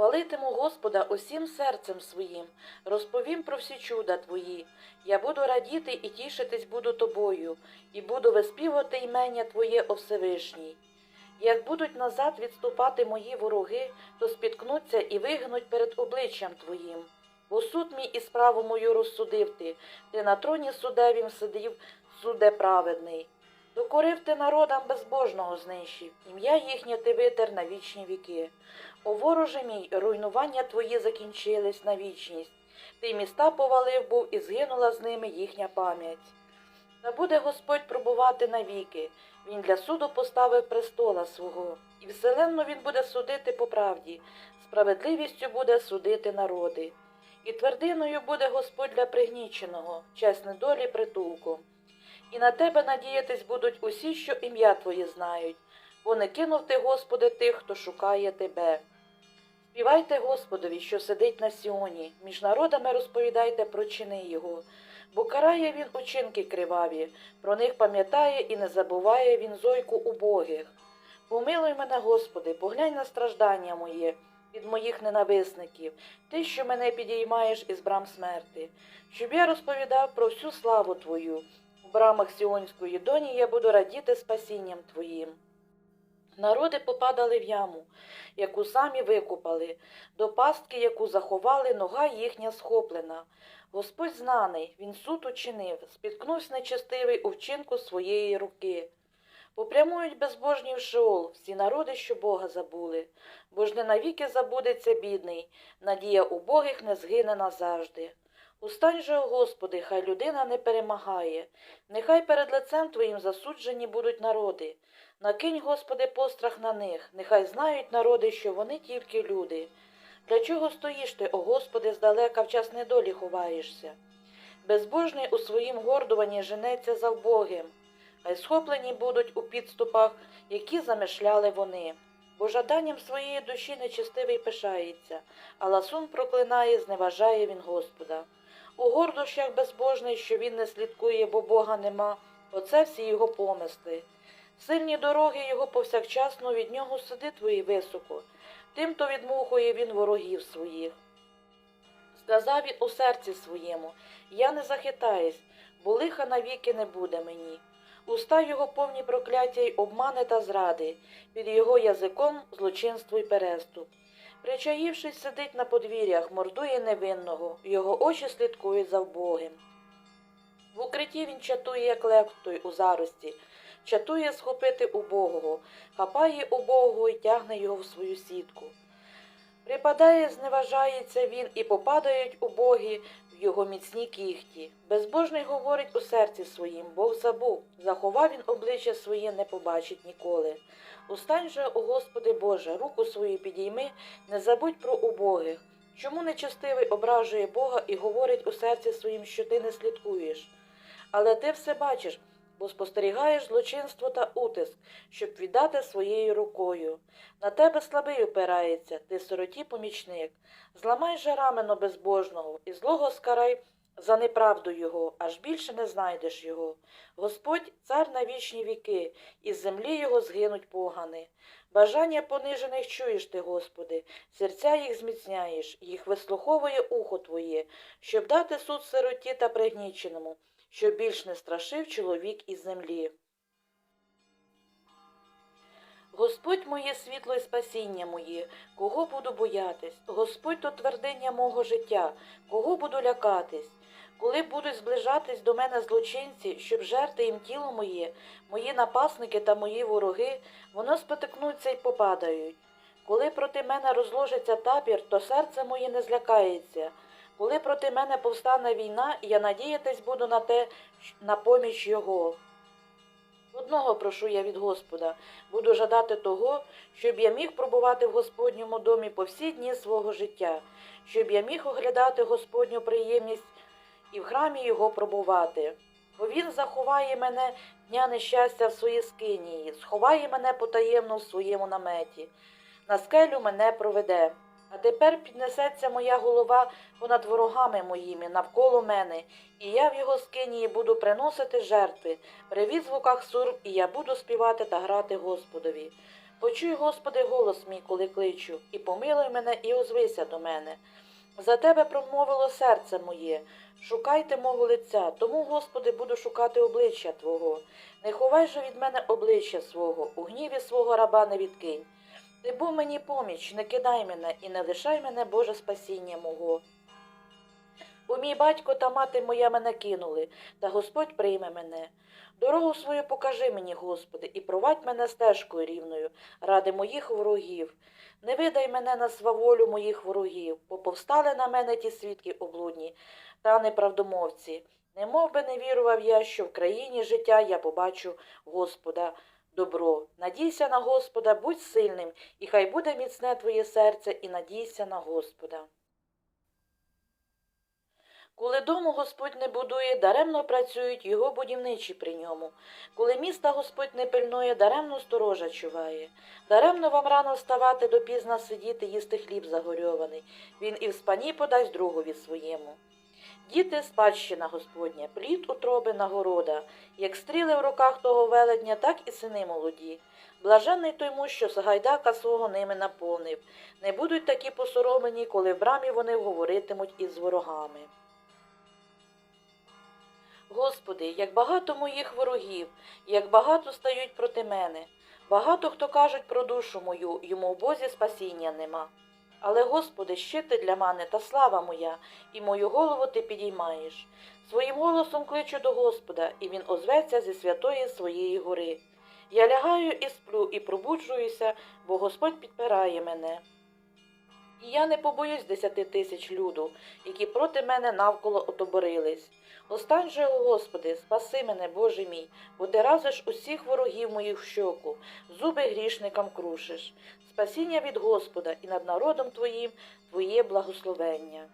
Хвалитиму Господа усім серцем своїм, розповім про всі чуда твої. Я буду радіти і тішитись буду тобою, і буду виспівувати імення Твоє о Всевишній. Як будуть назад відступати мої вороги, то спіткнуться і вигнуть перед обличчям Твоїм. Бо суд мій і справу мою розсудив ти, ти на троні судевім сидів, суде праведний. Докорив ти народам безбожного знищив, ім'я їхнє ти витер на вічні віки. О вороже мій, руйнування твої закінчились на вічність. Ти міста повалив був і згинула з ними їхня пам'ять. Та буде Господь пробувати навіки, Він для суду поставив престола свого, і вселенно він буде судити по правді, справедливістю буде судити народи. І твердиною буде Господь для пригніченого, чесне долі притулком. І на тебе надіятись будуть усі, що ім'я Твоє знають, бо не кинув ти, Господи, тих, хто шукає тебе. Співайте Господові, що сидить на Сіоні, між народами розповідайте про чини Його, бо карає він учинки криваві, про них пам'ятає і не забуває він зойку убогих. Помилуй мене, Господи, поглянь на страждання моє від моїх ненависників, ти, що мене підіймаєш із брам смерти, щоб я розповідав про всю славу Твою. Брамах Сіонської доні я буду радіти спасінням Твоїм. Народи попадали в яму, яку самі викопали, до пастки, яку заховали, нога їхня схоплена. Господь знаний, він суд учинив, спіткнувся нечестивий у вчинку своєї руки. Попрямують безбожні в Шеол всі народи, що Бога забули, бо ж не навіки забудеться бідний, надія убогих не згине назавжди. Устань же, Господи, хай людина не перемагає, нехай перед лицем Твоїм засуджені будуть народи. Накинь, Господи, пострах на них, нехай знають народи, що вони тільки люди. Для чого стоїш ти, о Господи, здалека в час недолі ховаєшся? Безбожний у своїм гордуванні женеться за вбогим, хай схоплені будуть у підступах, які замишляли вони. Бо жаданням своєї душі нечистивий пишається, а ласун проклинає, зневажає він Господа. У гордощах безбожний, що він не слідкує, бо Бога нема, оце всі його помисли. Сильні дороги його повсякчасно від нього сиди твої високо, тимто відмухує він ворогів своїх. Сказав він у серці своєму Я не захитаюсь, бо лиха навіки не буде мені. Уста його повні прокляття й обмани та зради, під його язиком злочинство й переступ. Причаївшись, сидить на подвір'ях, мордує невинного, його очі слідкують за вбогим. В укритті він чатує, як лев той у зарості, чатує схопити убогого, хапає убогого і тягне його в свою сітку. Припадає, зневажається він, і попадають убогі його міцні кіхті. Безбожний говорить у серці своїм, Бог забув, заховав він обличчя своє, не побачить ніколи. Устань же, о Господи Боже, руку свою підійми, не забудь про убогих. Чому нечестивий ображує Бога і говорить у серці своїм, що ти не слідкуєш? Але ти все бачиш, бо спостерігаєш злочинство та утиск, щоб віддати своєю рукою. На тебе слабий опирається, ти сироті помічник. Зламай же рамено безбожного, і злого скарай за неправду його, аж більше не знайдеш його. Господь цар на вічні віки, і з землі його згинуть погани. Бажання понижених чуєш ти, Господи, серця їх зміцняєш, їх вислуховує ухо Твоє, щоб дати суд сироті та пригніченому, щоб більш не страшив чоловік із землі. Господь моє світло і спасіння моє, кого буду боятись? Господь то твердиня мого життя, кого буду лякатись? Коли будуть зближатись до мене злочинці, щоб жерти їм тіло моє, мої напасники та мої вороги, воно спотикнуться й попадають. Коли проти мене розложиться табір, то серце моє не злякається. Коли проти мене повстане війна, я надіятись буду на те, на поміч його. Одного прошу я від Господа, буду жадати того, щоб я міг пробувати в Господньому домі по всі дні свого життя, щоб я міг оглядати Господню приємність і в храмі його пробувати. Бо він заховає мене дня нещастя в своїй скинії, сховає мене потаємно в своєму наметі, на скелю мене проведе. А тепер піднесеться моя голова понад ворогами моїми навколо мене, і я в його скинії буду приносити жертви, при відзвуках сурм, і я буду співати та грати Господові. Почуй, Господи, голос мій, коли кличу, і помилуй мене, і озвися до мене. За тебе промовило серце моє, шукайте мого лиця, тому, Господи, буду шукати обличчя Твого. Не ховай же від мене обличчя свого, у гніві свого раба не відкинь. Ти був мені поміч, не кидай мене і не лишай мене, Боже, спасіння мого. Бо мій батько та мати моя мене кинули, та Господь прийме мене. Дорогу свою покажи мені, Господи, і провадь мене стежкою рівною ради моїх ворогів. Не видай мене на сваволю моїх ворогів, бо повстали на мене ті свідки облудні та неправдомовці. Не мов би не вірував я, що в країні життя я побачу Господа добро. Надійся на Господа, будь сильним, і хай буде міцне твоє серце, і надійся на Господа. Коли дому Господь не будує, даремно працюють його будівничі при ньому. Коли міста Господь не пильнує, даремно сторожа чуває. Даремно вам рано вставати, допізна сидіти, їсти хліб загорьований. Він і в спані подасть другові своєму. Діти спадщина Господня, плід утроби нагорода, як стріли в руках того велетня, так і сини молоді. Блаженний той муж, що Сагайдака свого ними наповнив. Не будуть такі посоромлені, коли в брамі вони говоритимуть із ворогами. Господи, як багато моїх ворогів, як багато стають проти мене. Багато хто кажуть про душу мою, йому в Бозі спасіння нема. Але, Господи, щит ти для мене та слава моя, і мою голову ти підіймаєш. Своїм голосом кличу до Господа, і він озветься зі святої своєї гори. Я лягаю і сплю, і пробуджуюся, бо Господь підпирає мене. І я не побоюсь десяти тисяч люду, які проти мене навколо отоборились. Остань же, о Господи, спаси мене, Боже мій, бо ти разиш усіх ворогів моїх в щоку, зуби грішникам крушиш. Спасіння від Господа і над народом Твоїм Твоє благословення.